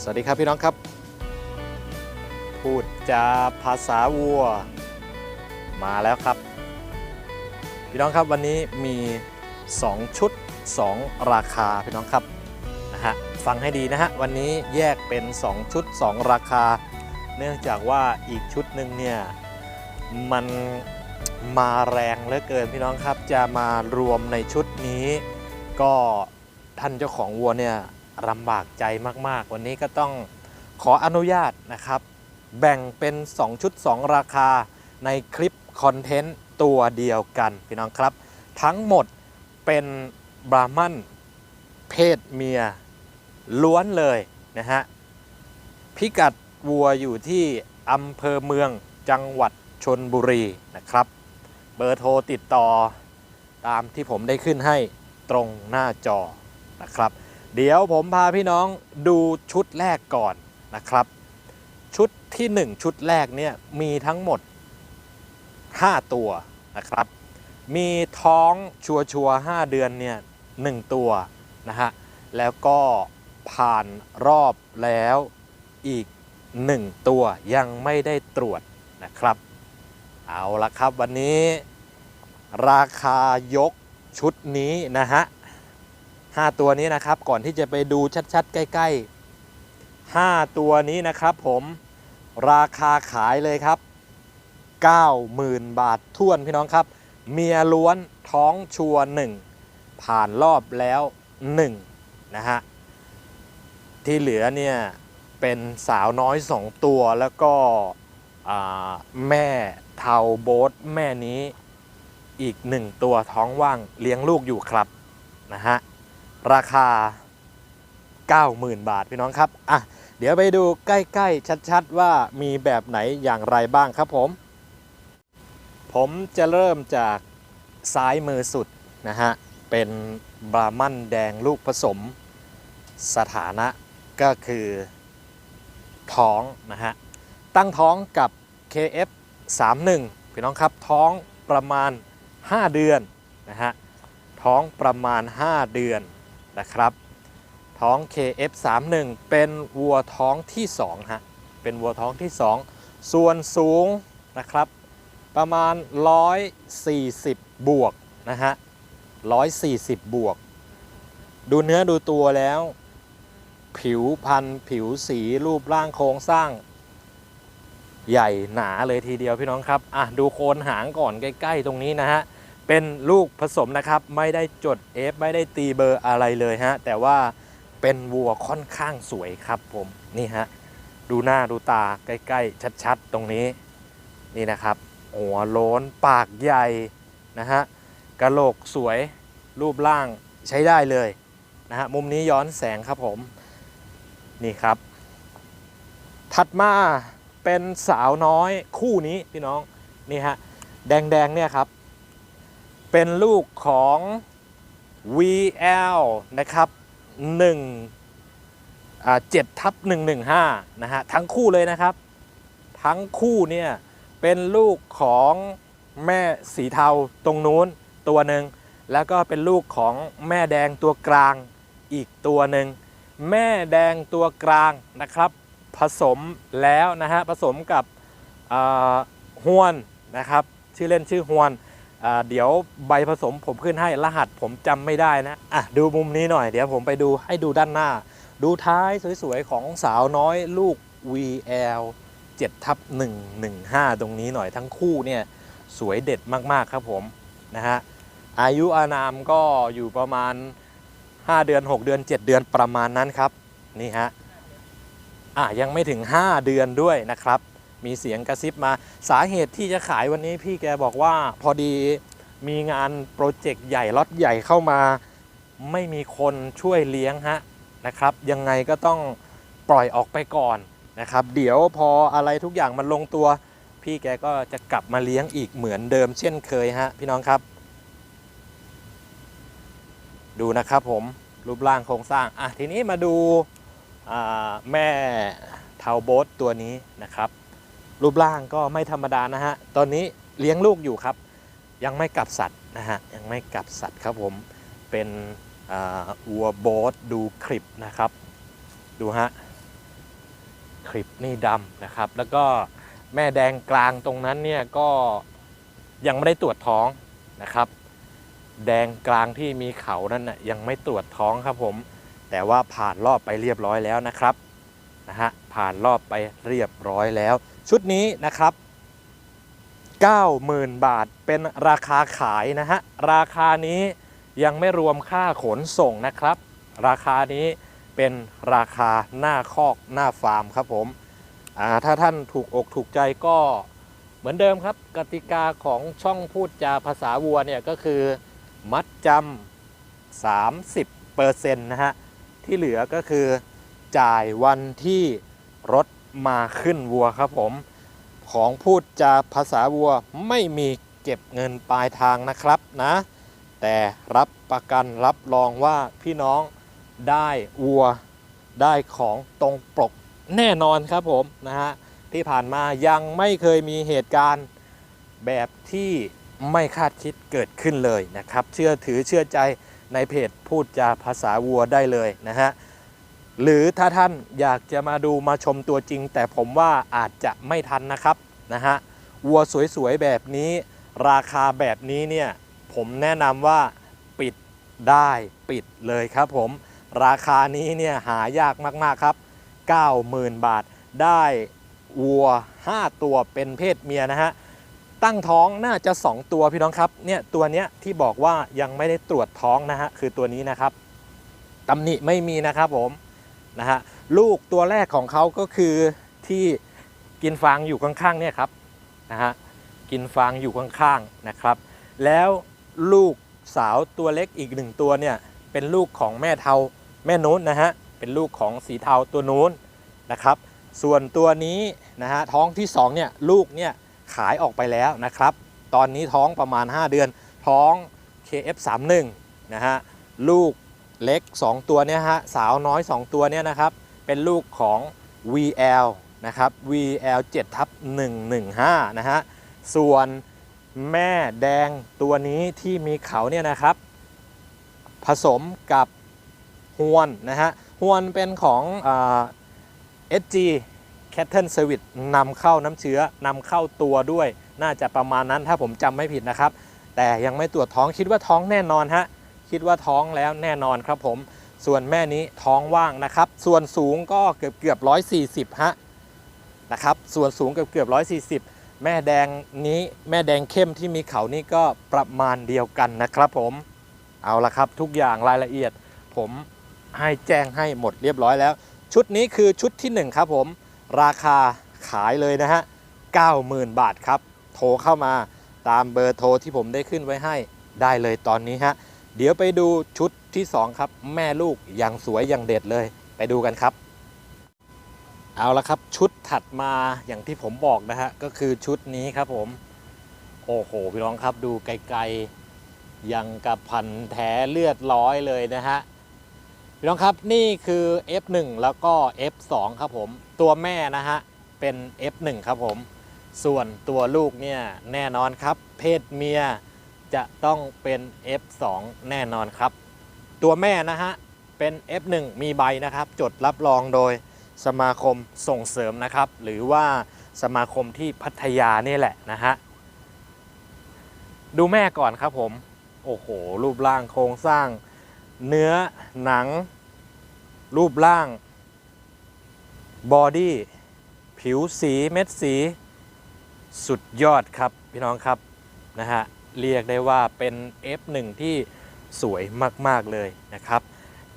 สวัสดีครับพี่น้องครับ พูดจาภาษาวัว มาแล้วครับ พี่น้องครับวันนี้มี 2 ชุด 2 ราคาพี่น้องครับนะฮะฟังให้ดีนะฮะวันนี้แยกเป็น 2 ชุด 2 ราคา เนื่องจากว่าอีกชุดหนึ่งเนี่ยมันมาแรงเหลือเกินพี่น้องครับ จะมารวมในชุดนี้ ก็ท่านเจ้าของวัวเนี่ย ลำบากใจมาก ๆ วันนี้ก็ต้องขออนุญาตนะครับ แบ่งเป็น 2 ชุด 2 ราคาในคลิปคอนเทนต์ตัวเดียวกัน พี่น้องครับ ทั้งหมดเป็นบราหมันเพศเมียล้วนเลยนะฮะ พิกัดวัวอยู่ที่อำเภอเมืองจังหวัดชนบุรีนะครับ เบอร์โทรติดต่อตามที่ผมได้ขึ้นให้ตรงหน้าจอนะครับ เดี๋ยวผมพาพี่น้องดูชุดแรกก่อนนะครับ ชุดที่ 1 ชุดแรกเนี่ยมีทั้งหมด 5 ตัวนะครับ มีท้องชัวชัวห้าเดือนเนี่ยหนึ่งตัวนะฮะแล้วก็ผ่านรอบแล้วอีก 1 ตัวยังไม่ได้ตรวจนะครับ เอาละครับวันนี้ราคายกชุดนี้นะฮะ 5 ตัวนี้นะครับ ก่อนที่จะไปดูชัดๆ ใกล้ ๆ 5 ตัวนี้นะครับผมราคาขายเลยครับ 90,000 บาทท่วนพี่น้องครับ เมียล้วนท้องชัวหนึ่งผ่านรอบแล้ว 1 นะฮะ ที่เหลือเนี่ย เป็นสาวน้อย 2 ตัวแล้วก็แม่เทาโบทแม่นี้อีก 1 ตัวท้องว่างเลี้ยงลูกอยู่ครับ นะฮะ ราคา 90,000 บาทพี่น้องครับอะเดี๋ยวไปดูใกล้ๆ ชัดๆ ว่ามีแบบไหนอย่างไรบ้างครับผม ผมจะเริ่มจากซ้ายมือสุดนะฮะ เป็นบรามันแดงลูกผสม สถานะก็คือท้องนะฮะ ตั้งท้องกับ KF 31พี่น้องครับท้องประมาณ 5 เดือนนะฮะ ท้องประมาณ 5 เดือน นะครับ ท้อง KF31 เป็นวัวท้องที่2ฮะเป็นวัวท้องที่ 2 ส่วนสูงนะครับ ประมาณ 140 บวกนะฮะ140 บวก ดูเนื้อดูตัวแล้ว ผิวพันธุ์ผิวสีรูปร่างโครงสร้าง ใหญ่หนาเลยทีเดียวพี่น้องครับ อะ ดูโคนหางก่อนใกล้ ๆ ตรงนี้นะฮะ เป็นลูกผสมนะครับ ไม่ได้จด F ไม่ได้ตีเบอร์อะไรเลยฮะ แต่ว่าเป็นวัวค่อนข้างสวยครับผมนี่ฮะ ดูหน้าดูตาใกล้ ๆ ชัด ๆ ตรงนี้นี่นะครับ หัวโล้นปากใหญ่นะฮะกระโหลกสวยรูปร่างใช้ได้เลยนะฮะมุมนี้ย้อนแสงครับผมนี่ครับ ถัดมาเป็นสาวน้อยคู่นี้พี่น้องนี่ฮะแดงๆเนี่ยครับ เป็นลูกของ VL นะครับ1อ่า7ทับ115 นะฮะ ทั้งคู่เลยนะครับ ทั้งคู่เนี่ย เป็นลูกของแม่สีเทาตรงนู้นตัวหนึ่ง แล้วก็เป็นลูกของแม่แดงตัวกลางอีกตัวหนึ่ง แม่แดงตัวกลางนะครับ ผสมแล้วนะฮะ ผสมกับฮวนนะครับ ชื่อเล่นชื่อฮวน เดี๋ยวใบผสมผมขึ้นให้รหัสผมจำไม่ได้นะอะดูมุมนี้หน่อย เดี๋ยวผมไปดูให้ดูด้านหน้า ดูท้ายสวยๆ ของสาวน้อยลูก VL 7ทับ115 ตรงนี้หน่อยทั้งคู่เนี่ยสวยเด็ดมากๆครับผมนะฮะอายุอานามก็อยู่ประมาณ 5 เดือน 6 เดือน 7 เดือนประมาณนั้นครับนี่ฮะอะยังไม่ถึง 5 เดือนด้วยนะครับ มีเสียงกระซิบมา สาเหตุที่จะขายวันนี้พี่แกบอกว่าพอดีมีงานโปรเจกต์ใหญ่ล็อตใหญ่เข้ามา ไม่มีคนช่วยเลี้ยงฮะนะครับ ยังไงก็ต้องปล่อยออกไปก่อนนะครับ เดี๋ยวพออะไรทุกอย่างมันลงตัว พี่แกก็จะกลับมาเลี้ยงอีกเหมือนเดิมเช่นเคยฮะพี่น้องครับ ดูนะครับผมรูปร่างโครงสร้างอะทีนี้มาดูาแม่เทาโบสตัวนี้นะครับ รูปร่างก็ไม่ธรรมดานะฮะ ตอนนี้เลี้ยงลูกอยู่ครับ ยังไม่กลับสัตว์นะฮะ ยังไม่กลับสัตว์ครับผม เป็นวัวโบสดูคลิปนะครับ ดูฮะ คลิปนี่ดำนะครับ แล้วก็แม่แดงกลางตรงนั้นเนี่ยก็ยังไม่ได้ตรวจท้องนะครับ แดงกลางที่มีเขานั่นน่ะยังไม่ตรวจท้องครับผม แต่ว่าผ่านรอบไปเรียบร้อยแล้วนะครับ นะฮะผ่านรอบไปเรียบร้อยแล้ว ชุดนี้นะครับ 90,000 บาทเป็นราคาขายนะฮะราคานี้ยังไม่รวมค่าขนส่งนะครับ ราคานี้เป็นราคาหน้าคอกหน้าฟาร์มครับผมถ้าท่านถูกอกถูกใจก็เหมือนเดิมครับ กติกาของช่องพูดจาภาษาวัวเนี่ยก็คือมัดจำ30เปอร์เซ็นต์นะฮะที่เหลือก็คือ จ่ายวันที่รถมาขึ้นวัวครับผม ของพูดจาภาษาวัวไม่มีเก็บเงินปลายทางนะครับนะ แต่รับประกันรับรองว่าพี่น้องได้วัวได้ของตรงปกแน่นอนครับผมนะฮะที่ผ่านมายังไม่เคยมีเหตุการณ์แบบที่ไม่คาดคิดเกิดขึ้นเลยนะครับ เชื่อถือเชื่อใจในเพจพูดจาภาษาวัวได้เลยนะฮะ หรือถ้าท่านอยากจะมาดูมาชมตัวจริง แต่ผมว่าอาจจะไม่ทันนะครับนะฮะวัวสวยๆแบบนี้ ราคาแบบนี้เนี่ยผมแนะนำว่าปิดได้ปิดเลยครับผม ราคานี้เนี่ยหายากมากๆครับ 90,000 บาทได้วัว 5 ตัวเป็นเพศเมียนะฮะตั้งท้องน่าจะ 2 ตัวพี่น้องครับเนี่ยตัวเนี้ยที่บอกว่ายังไม่ได้ตรวจท้องนะฮะคือตัวนี้นะครับตำหนิไม่มีนะครับผม นะฮะลูกตัวแรกของเขาก็คือที่กินฟางอยู่ข้างๆเนี่ยครับนะฮะกินฟางอยู่ข้างๆนะครับ แล้วลูกสาวตัวเล็กอีกหนึ่งตัวเนี่ยเป็นลูกของแม่เทาแม่นู้นนะฮะเป็นลูกของสีเทาตัวนู้นนะครับ ส่วนตัวนี้นะฮะท้องที่2เนี่ยลูกเนี่ยขายออกไปแล้วนะครับ ตอนนี้ท้องประมาณ 5 เดือนท้อง KF31 นะฮะลูก เล็ก 2 ตัวเนี่ยฮะสาวน้อย 2 ตัวเนี่ยนะครับ เป็นลูกของ VL นะครับ VL 7ทับ115 นะฮะ ส่วนแม่แดงตัวนี้ที่มีเขาเนี่ยนะครับ ผสมกับฮวนนะฮะฮวนเป็นของเออ SG Cattle Service นำเข้าน้ำเชื้อนำเข้าตัวด้วย น่าจะประมาณนั้นถ้าผมจำไม่ผิดนะครับ แต่ยังไม่ตรวจท้องคิดว่าท้องแน่นอนฮะ คิดว่าท้องแล้วแน่นอนครับผม ส่วนแม่นี้ท้องว่างนะครับ ส่วนสูงก็เกือบเกือบ140ฮะนะครับ ส่วนสูงเกือบเกือบ140แม่แดงนี้แม่แดงเข้มที่มีเขานี่ก็ประมาณเดียวกันนะครับผมเอาละครับทุกอย่างรายละเอียด ผมให้แจ้งให้หมดเรียบร้อยแล้ว ชุดนี้คือชุดที่ 1 ครับผม ราคาขายเลยนะฮะ 90,000 บาทครับ โทรเข้ามาตามเบอร์โทรที่ผมได้ขึ้นไว้ให้ได้เลยตอนนี้ฮะ เดี๋ยวไปดูชุดที่ 2 ครับ แม่ลูกอย่างสวยอย่างเด็ดเลย ไปดูกันครับ เอาละครับชุดถัดมาอย่างที่ผมบอกนะฮะ ก็คือชุดนี้ครับผม โอ้โห พี่น้องครับดูไกลๆยังกับพันแท้เลือดร้อยเลยนะฮะ พี่น้องครับนี่คือ F1 แล้วก็ F2 ครับผม ตัวแม่นะฮะ เป็น F1 ครับผม ส่วนตัวลูกเนี่ยแน่นอนครับ เพศเมีย จะต้องเป็น F2 แน่นอนครับ ตัวแม่นะฮะ เป็น F1 มีใบนะครับ จดรับรองโดยสมาคมส่งเสริมนะครับ หรือว่าสมาคมที่พัทยานี่แหละนะฮะ ดูแม่ก่อนครับผม โอ้โห รูปร่างโครงสร้าง เนื้อหนัง รูปร่าง บอดี้ ผิวสีเม็ดสี สุดยอดครับ พี่น้องครับนะฮะ เรียกได้ว่าเป็น F1 ที่สวยมาก ๆ เลยนะครับ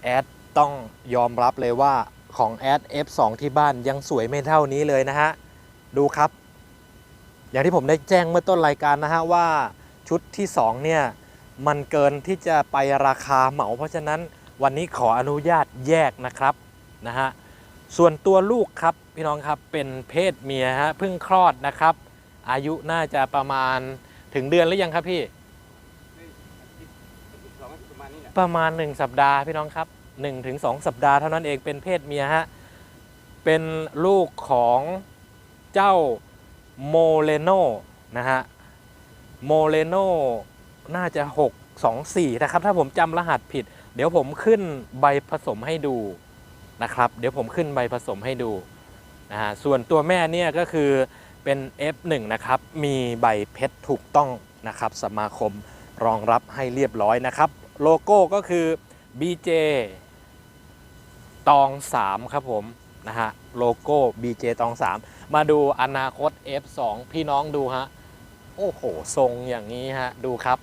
แอดต้องยอมรับเลยว่าของแอด F2 ที่บ้านยังสวยไม่เท่านี้เลยนะฮะ ดูครับ อย่างที่ผมได้แจ้งเมื่อต้นรายการนะฮะว่าชุดที่ 2 เนี่ย มันเกินที่จะไปราคาเหมา เพราะฉะนั้นวันนี้ขออนุญาตแยกนะครับนะฮะส่วนตัวลูกครับพี่น้องครับเป็นเพศเมียฮะเพิ่งคลอดนะครับ อายุน่าจะประมาณ ถึงเดือนหรือยังครับพี่ ประมาณ 1 สัปดาห์พี่น้องครับ1ถึง2สัปดาห์เท่านั้นเองเป็นเพศเมียฮะ เป็นลูกของเจ้าโมเลโนนะฮะ โมเลโนน่าจะ 6 2 4 นะครับ ถ้าผมจำรหัสผิด เดี๋ยวผมขึ้นใบผสมให้ดูนะครับ เดี๋ยวผมขึ้นใบผสมให้ดูนะฮะ ส่วนตัวแม่เนี่ยก็คือ เป็น F1 นะครับ มีใบเพชรถูกต้องนะครับ สมาคมรองรับให้เรียบร้อยนะครับ โลโก้ก็คือ BJ ตอง 3 ครับผมนะฮะโลโก้ BJ ตอง 3 มาดูอนาคต F2 พี่น้องดูฮะ โอ้โห ทรงอย่างนี้ฮะ ดูครับ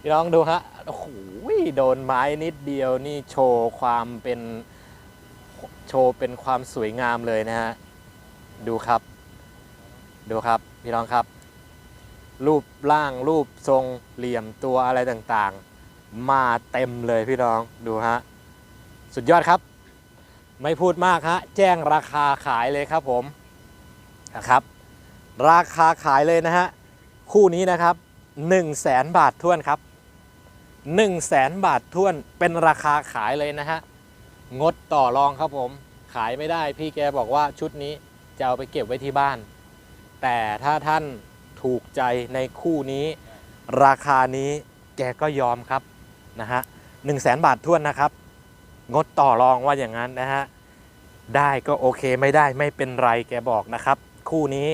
พี่น้องดูฮะ โอ้โหโดนไม้นิดเดียวนี่โชว์ความเป็น โชว์เป็นความสวยงามเลยนะฮะ ดูครับ ดูครับพี่น้องครับ รูปร่างรูปทรงเหลี่ยมตัวอะไรต่างๆ มาเต็มเลยพี่น้องดูฮะสุดยอดครับ ไม่พูดมากฮะแจ้งราคาขายเลยครับผมนะครับ ราคาขายเลยนะฮะคู่นี้นะครับ1 0 0 0 0แสนบาทท้วนครับ1 0 0 0 0แสนบาทท้วนเป็นราคาขายเลยนะฮะงดต่อรองครับผม ขายไม่ได้พี่แกบอกว่าชุดนี้จะเอาไปเก็บไว้ที่บ้าน แต่ถ้าท่านถูกใจในคู่นี้ ราคานี้แกก็ยอมครับนะฮะหนึ่งแสนบาทท้วนนะครับ งดต่อรองว่าอย่างนั้นนะฮะ ได้ก็โอเคไม่ได้ไม่เป็นไรแกบอกนะครับ คู่นี้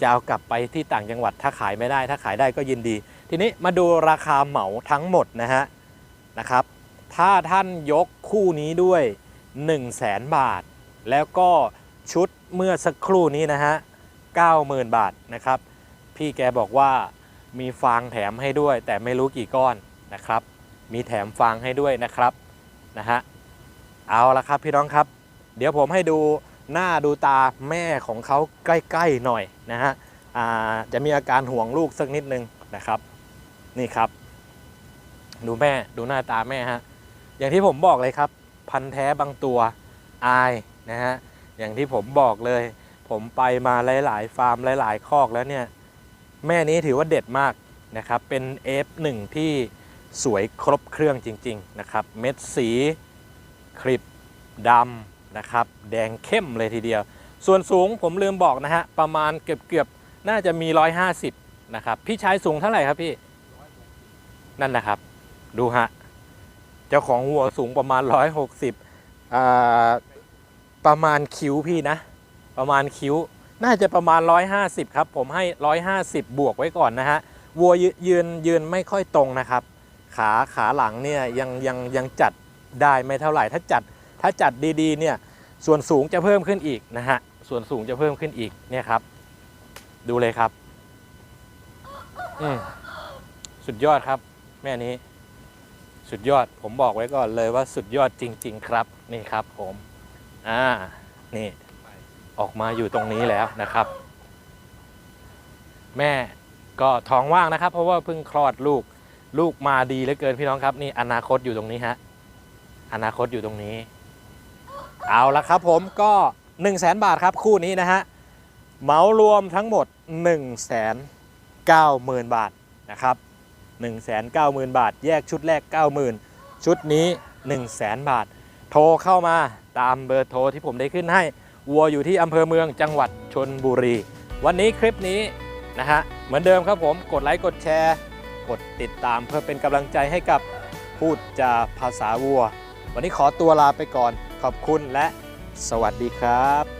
จะเอากลับไปที่ต่างจังหวัดถ้าขายไม่ได้ ถ้าขายได้ก็ยินดี ทีนี้มาดูราคาเหมาทั้งหมดนะฮะนะครับ ถ้าท่านยกคู่นี้ด้วย 1 0 0 0 0แสนบาท แล้วก็ ชุดเมื่อสักครู่นี้นะฮะ90,000 บาทนะครับ พี่แกบอกว่ามีฟางแถมให้ด้วย แต่ไม่รู้กี่ก้อนนะครับ มีแถมฟางให้ด้วยนะครับนะฮะเอาละครับพี่น้องครับ เดี๋ยวผมให้ดูหน้าดูตาแม่ของเขาใกล้ๆหน่อยนะฮะจะมีอาการห่วงลูกสักนิดนึงนะครับ นี่ครับ ดูแม่ดูหน้าตาแม่ฮะอย่างที่ผมบอกเลยครับ พันธุ์แท้บางตัวอายนะฮะ อย่างที่ผมบอกเลย ผมไปมาหลาย ๆ ฟาร์มหลาย ๆ คอกแล้วเนี่ย แม่นี้ถือว่าเด็ดมากนะครับ เป็น F1 ที่สวยครบเครื่องจริง ๆ นะครับ เม็ดสีคลิปดำนะครับ แดงเข้มเลยทีเดียว ส่วนสูงผมลืมบอกนะฮะ ประมาณเกือบๆน่าจะมี 150 นะครับ พี่ชายสูงเท่าไหร่ครับพี่ นั่นนะครับ ดูฮะ เจ้าของวัวสูงประมาณ 160อ่า ประมาณคิ้วพี่นะ ประมาณคิ้ว น่าจะประมาณ 150 ครับ ผมให้ 150 บวกไว้ก่อนนะฮะวัวยืนยืนไม่ค่อยตรงนะครับ ขาขาหลังเนี่ยยังยังยังจัดได้ไม่เท่าไหร่ ถ้าจัดถ้าจัดดีๆเนี่ยส่วนสูงจะเพิ่มขึ้นอีกนะฮะส่วนสูงจะเพิ่มขึ้นอีกเนี่ยครับ ดูเลยครับอืมสุดยอดครับ แม่นี้ สุดยอดผมบอกไว้ก่อนเลยว่าสุดยอดจริง ๆ ครับ นี่ครับผม อ่า นี่ ออกมาอยู่ตรงนี้แล้วนะครับ แม่ก็ท้องว่างนะครับ เพราะว่าเพิ่งคลอดลูก ลูกมาดีเหลือเกินพี่น้องครับ นี่อนาคตอยู่ตรงนี้ฮะ อนาคตอยู่ตรงนี้ เอาละครับผมก็1 0 0 0 0แบาทครับคู่นี้นะฮะ เหมารวมทั้งหมด 1 9 0 0 0 0 บาทนะครับ 190,000 บาท แยกชุดแรก 90,000 ชุดนี้ 1 0 0 0 0 0 บาท โทรเข้ามาตามเบอร์โทรที่ผมได้ขึ้นให้วัวอยู่ที่อำเภอเมืองจังหวัดชนบุรี วันนี้คลิปนี้นะฮะเหมือนเดิมครับผมกดไลค์กดแชร์ กดติดตามเพื่อเป็นกำลังใจให้กับพูดจาภาษาวัว วันนี้ขอตัวลาไปก่อนขอบคุณและสวัสดีครับ